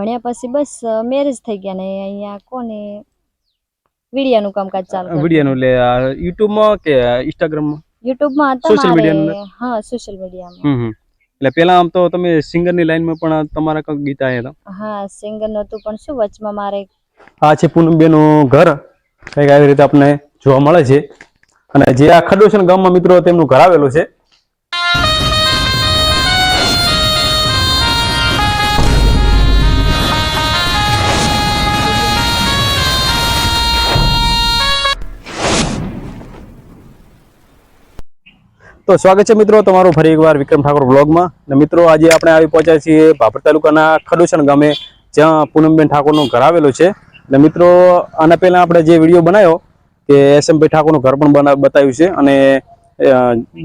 ભણ્યા પછી બસ મેરેજ થઈ ગયા ને અહીંયા કોને? વિડિયાનું કામકાજ ચાલુ વિડિયાનું વિડીયોનું એટલે યુટ્યુબમાં કે ઇન્સ્ટાગ્રામમાં? યુટ્યુબમાં હતા સોશિયલ મારે. હા સોશિયલ મીડિયામાં એટલે પેલા આમ તો તમે સિંગરની લાઈનમાં પણ તમારા કંઈક ગીત આયા હતા? હા સિંગર નહોતું પણ શું વચમાં મારે આ છે પૂનમબેનનું ઘર. કંઈક આવી રીતે આપણને જોવા મળે છે. અને જે આ ખડોશન ગામમાં મિત્રો તેમનું ઘર આવેલું છે તો સ્વાગત છે મિત્રો તમારું ફરી એકવાર વિક્રમ ઠાકોર બ્લોગમાં અને મિત્રો, આજે આપણે આવી પહોંચ્યા છીએ ભાભર તાલુકાના ખડુસણ ગામે, જ્યાં પૂનમબેન ઠાકોરનું ઘર આવેલું છે. અને મિત્રો, આના પહેલાં આપણે જે વીડિયો બનાવ્યો કે એસએમભાઈ ઠાકોરનું ઘર પણ બતાવ્યું છે. અને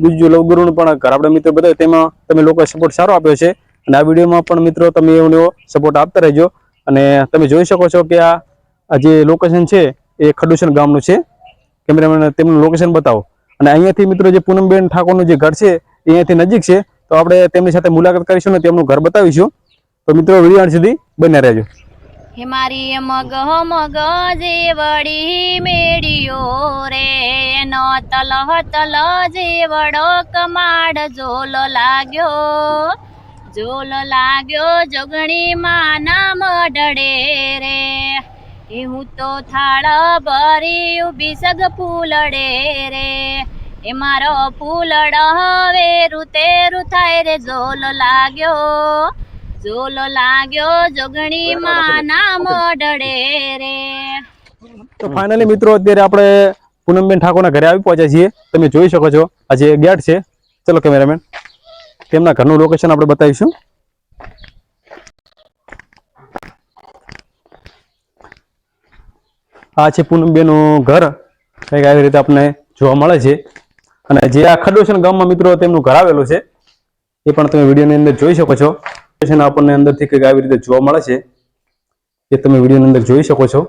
ગુજ્જુ લવગુરુનું પણ ઘર આપણે મિત્રો બતાવ્યું. તેમાં તમે લોકોએ સપોર્ટ સારો આપ્યો છે. અને આ વિડીયોમાં પણ મિત્રો તમે એવો સપોર્ટ આપતા રહેજો. અને તમે જોઈ શકો છો કે આ જે લોકેશન છે એ ખડુસણ ગામનું છે. કેમેરામેન, તેમનું લોકેશન બતાવો. અને અહીંયાથી મિત્રો જે પૂનમબેન ઠાકોરનું જે ઘર છે અહીંયાથી નજીક છે. તો આપણે તેમની સાથે મુલાકાત કરીશું અને તેમનું ઘર બતાવીશું. તો મિત્રો વીડિયો સુધી બન્યા રહેજો. હે મારી મગ મગ જેવડી મેડિયો રે નો તલહ તલ જેવડો કમાડ ઝોલ લાગ્યો. ઝોલ લાગ્યો જોગણી માં નામ ડડે રે. એ હું તો થાળ ભરી ઊભી સગ ફૂલડે રે એ મારો ફૂલડ હવે રૂતેરું થાય રે ઝોલો લાગ્યો ઝોલો લાગ્યો જોગણી માં નામ ડડે રે તો ફાઇનલી મિત્રો અત્યારે આપણે પૂનમબેન ઠાકોરના ઘરે આવી પહોંચ્યા છીએ. તમે જોઈ શકો છો આ જે ગેટ છે. ચલો કેમેરામેન તેમના ઘરનું લોકેશન આપણે બતાવીશું. આ છે પૂનમબેનનું ઘર. કંઈક આવી રીતે આપણને જોવા મળે છે. અને જે આ ખડોશન ગામમાં મિત્રો તેમનું ઘર આવેલું છે, એ પણ તમે વિડીયોની અંદર જોઈ શકો છો. આપણને અંદરથી કંઈક આવી રીતે જોવા મળે છે. એ તમે વિડીયોની અંદર જોઈ શકો છો.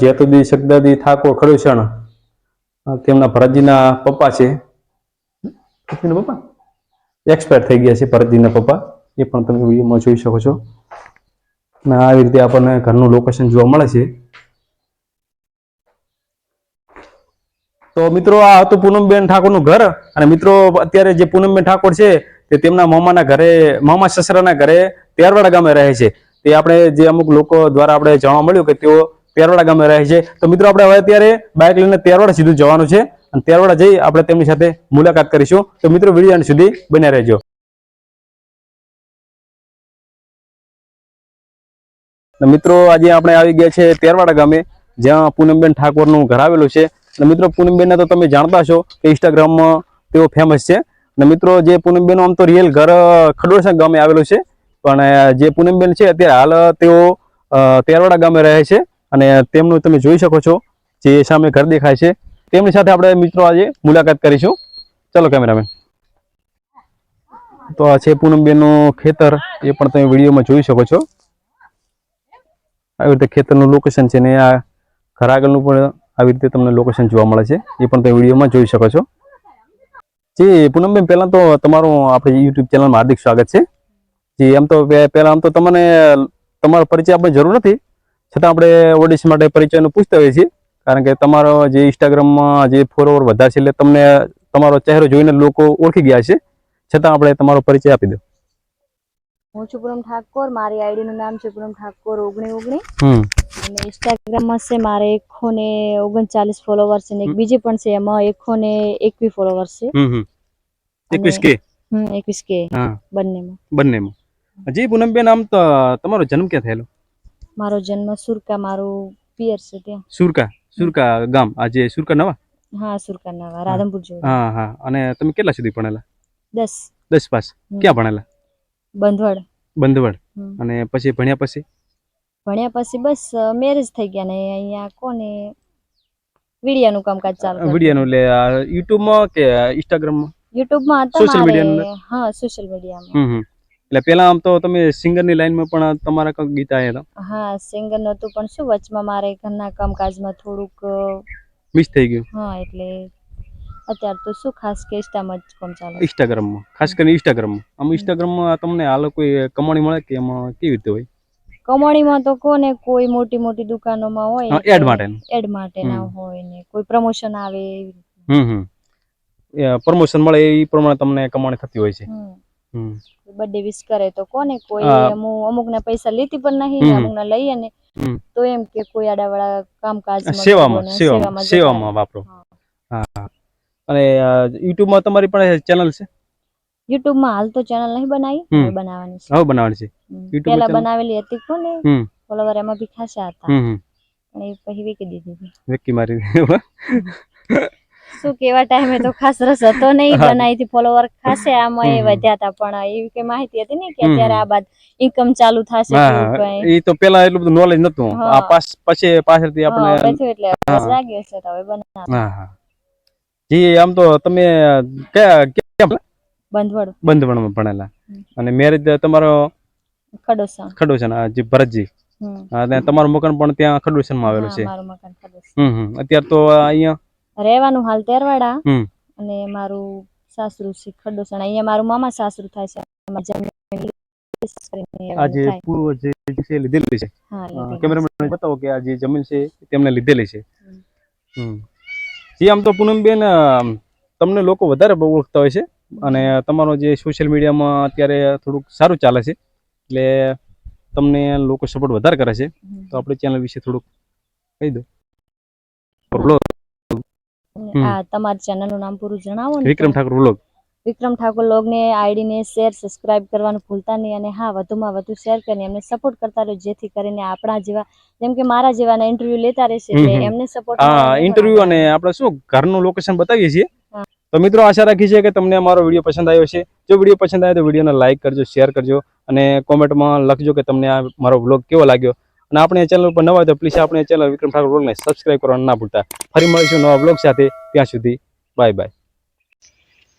જેતુદી, શકદાદી, ઠાકોર, ખડુસણ તેમના ભરતજીના પપ્પા છે. પપ્પા? એક્સપાયર થઈ ગયા છે ભરતજીના પપ્પા. એ પણ તમે વિડીયોમાં જોઈ શકો છો. અને આવી રીતે આપણને ઘરનું લોકેશન જોવા મળે છે. તો મિત્રો, આ હતું પૂનમબેન ઠાકોરનું ઘર અને મિત્રો, અત્યારે જે પૂનમબેન ઠાકોર છે, તે તેમના મામાના ઘરે, મામા સસરાના ઘરે તેરવાડા ગામે રહે છે. તે આપણે જે અમુક લોકો દ્વારા આપણે જાણવા મળ્યું કે તેઓ તેરવાડા ગામે રહે છે. તો મિત્રો, આપણે હવે અત્યારે બાઇક લઈને તેરવાડા સીધું જવાનું છે અને તેરવાડા જઈ આપણે તેમની સાથે મુલાકાત કરીશું. તો મિત્રો, વીડિયો સુધી બન્યા રહેજો. મિત્રો, આજે આપણે આવી ગયા છે તેરવાડા ગામે, જ્યાં પૂનમબેન ઠાકોરનું ઘર આવેલું છે. અને મિત્રો, પૂનમબેનને તો તમે જાણતા છો કે ઇન્સ્ટાગ્રામમાં તેઓ ફેમસ છે. અને મિત્રો, જે પૂનમબેનનું આમ તો રિયલ ઘર ખડોળસા ગામે આવેલું છે. પણ જે પૂનમબેન છે, અત્યારે હાલ તેઓ તેરવાડા ગામે રહે છે. અને તેમનું તમે જોઈ શકો છો, જે સામે ઘર દેખાય છે. તેમની સાથે આપણે મિત્રો આજે મુલાકાત કરીશું. ચલો કેમેરામેન. તો આ છે પૂનમબેનનું ખેતર, એ પણ તમે વિડીયોમાં જોઈ શકો છો. આવી રીતે ખેતરનું લોકેશન છે ને આ ઘર આગળનું પણ આવી રીતે તમને લોકેશન જોવા મળે છે. એ પણ તમે વિડીયોમાં જોઈ શકો છો. જી પૂનમબેન, પહેલાં તો તમારું આપણે યુટ્યુબ ચેનલમાં હાર્દિક સ્વાગત છે. જી એમ તો પહેલાં આમ તો તમને તમારો પરિચય આપણે જરૂર નથી. છતાં આપણે ઓડિશન માટે પરિચયનું પૂછતા હોઈએ છીએ. કારણ કે તમારો જે ઇન્સ્ટાગ્રામમાં જે ફોલોવર વધારે છે એટલે તમને તમારો ચહેરો જોઈને લોકો ઓળખી ગયા છે. છતાં આપણે તમારો પરિચય આપી દો હું છું પૂનમ ઠાકોર મારી આઈડીનું નામ છે પૂનમ ઠાકોર ઓગણી ઓગણી. અને ઇન્સ્ટાગ્રામમાં છે મારે એકસો ને ઓગણચાલીસ ફોલોવર છે ને એક બીજી પણ છે એમાં એકસો ને એકવી ફોલોવર છે એકવીસ કે? એકવીસ કે. બંનેમાં. બંનેમાં. જી પૂનમબેન આમ તો તમારો જન્મ ક્યાં થયેલો? મારો જન્મ સુરકા મારું પિયર છે ત્યાં. સુરકા સુરકા ગામ. આજે સુરકા નવા? હા સુરકા નવા રાધનપુર જોડે હા હા. અને તમે કેટલા સુધી ભણેલા? દસ. દસ પાસ. ક્યાં ભણેલા? બંધવાડ. બંધવડ. અને પછી ભણ્યા પછી? ભણ્યા પછી બસ મેરેજ થઈ ગયા ને અહીંયા કોને? વિડિયાનું કામકાજ ચાલુ વિડિયાનું એટલે યુટ્યુબમાં કે ઇન્સ્ટાગ્રામમાં? યુટ્યુબમાં હતા સોશિયલની મારે હા સોશિયલ મીડિયામાં હમ હમ. એટલે પેલા આમ તો તમે સિંગરની લાઈનમાં પણ તમારા કંઈક ગીત આવ્યા હતા? હા સિંગર નહોતું પણ શું વચમાં મારે ઘરના કામકાજમાં થોડુંક મિસ થઈ ગયું? હા એટલે અત્યારે તો શું ખાસ કે ઇન્સ્ટામાં જ કામ ચાલે ઇન્સ્ટાગ્રામમાં ખાસ કરીને ઇન્સ્ટાગ્રામમાં આમ ઇન્સ્ટાગ્રામમાં તમને આ લોકો કમાણી મળે કે એમાં કેવી રીતે હોય? કમાણીમાં તો કોને કોઈ મોટી મોટી દુકાનોમાં હોય એડ માટે. એડ માટે ના હોય ને કોઈ પ્રમોશન આવે હમ પ્રમોશન મળે એ પ્રમાણે તમને કમાણી થતી હોય છે. બર્થડે વિશ કરે તો કોને કોઈ અમુક ને પૈસા લેતી પણ નહીં અમુક ને લઈએ ને તો એમ કે કોઈ આડાવાળા કામકાજ સેવામાં સેવામાં સેવામાં વાપરો. હા. અને યુટ્યુબમાં તમારી પણ ચેનલ છે? યુટ્યુબમાં હાલ તો ચેનલ નહીં બનાવી. હવે બનાવવાની છે. હવે બનાવવાની છે. યુટ્યુબ પહેલા બનાવેલી હતી કોને? ફોલોવર એમાં બી ખાસા હતા. પણ એ પછી વેકી દીધી વેકી મારી. શું કેવા ટાઈમે તો ખાસ રસ હતો નહીં બનાવી હતી ફોલોવર ખાસે આમાં એ વધ્યા હતા પણ એવી કે માહિતી હતી ને કે. અત્યારે આ બાદ ઇન્કમ ચાલુ થશે એ તો પેલા એટલું બધું નોલેજ નતું આ પાસ પછી પાછળથી આપણે એટલે લાગ્યો છે તો હવે બનાવ હા હા. જી આમ તો તમે કયા કેમ? બંધવડ. બંધવણમાં ભણેલા. અને મેરેજ તમારો ખડોસણ. ખડોસન આ જે ભરતજી. અને તમારું મકાન પણ ત્યાં ખડોસનમાં આવેલું છે. મારું મકાન ખડોસણ. હમ અત્યારે તો અહીંયા રહેવાનું હાલ તેરવાડા. અને મારું સાસરું છે ખડોસણ. અહીંયા મારું મામા સાસરું થાય છે. એમાં જમીન લીસ કરીને આ રહેવાનું જે થાય. પૂર્વ જે છે લીધેલી છે. કેમેરામેન બતાવો કે આ જે જમીન છે તેમને લીધેલી છે. હમ. જી આમ તો પૂનમબેન તમને લોકો વધારે બહુ ઓળખતા હોય છે અને તમારો જે સોશિયલ મીડિયામાં અત્યારે થોડુંક સારું ચાલે છે એટલે તમને લોકો સપોર્ટ વધારે કરે છે તો આપણે ચેનલ વિશે થોડુંક કહી દો હમ. તમારી ચેનલનું નામ પૂરું જણાવો વિક્રમ. ઠાકોર બ્લોગ વિક્રમ ઠાકોર લોગને આઈડીને શેર સબસ્ક્રાઇબ કરવાનું ભૂલતા નહીં અને હા વધુમાં વધુ શેર કરીને એમને સપોર્ટ કરતા રહો જેથી કરીને આપણા જેવા જેમ કે મારા જેવાના ઇન્ટરવ્યુ લેતા રહેશે. એમને સપોર્ટ હા ઇન્ટરવ્યુ અને આપણે શું ઘરનું લોકેશન બતાવીએ છીએ? તો મિત્રો આશા રાખી છે કે તમને અમારો વીડિયો પસંદ આવ્યો છે જો વીડિયો પસંદ આવ્યો તો વિડીયોને લાઇક કરજો શેર કરજો અને કોમેન્ટમાં લખજો કે તમને આ મારો બ્લોગ કેવો લાગ્યો. અને આપણે ચેનલ ઉપર નવા હોય તો પ્લીઝ આપણે ચેનલ વિક્રમ ઠાકોર બ્લોગને સબસ્ક્રાઇબ કરવાનું ના ભૂલતા. ફરી મળીશું નવા બ્લોગ સાથે. ત્યાં સુધી બાય બાય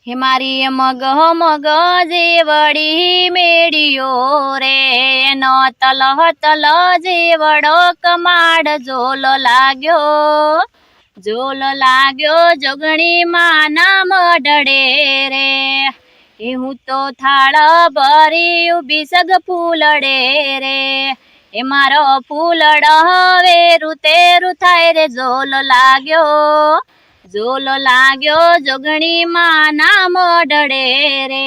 હે મારી મગ મગ જેવડી મેળ્યો રે. નો તલ તલ જેવડો કમાડ જોલો લાગ્યો. જોલો લાગ્યો જોગણી માં નામ ડડે રે. એ હું તો થાળ ભરી ઊભી સગ ફૂલડે રે. એ મારો ફૂલડ હવે રૂતેરું થાય રે જોલો લાગ્યો. ઝોલો લાગ્યો જોગણી માં ના ડડે રે.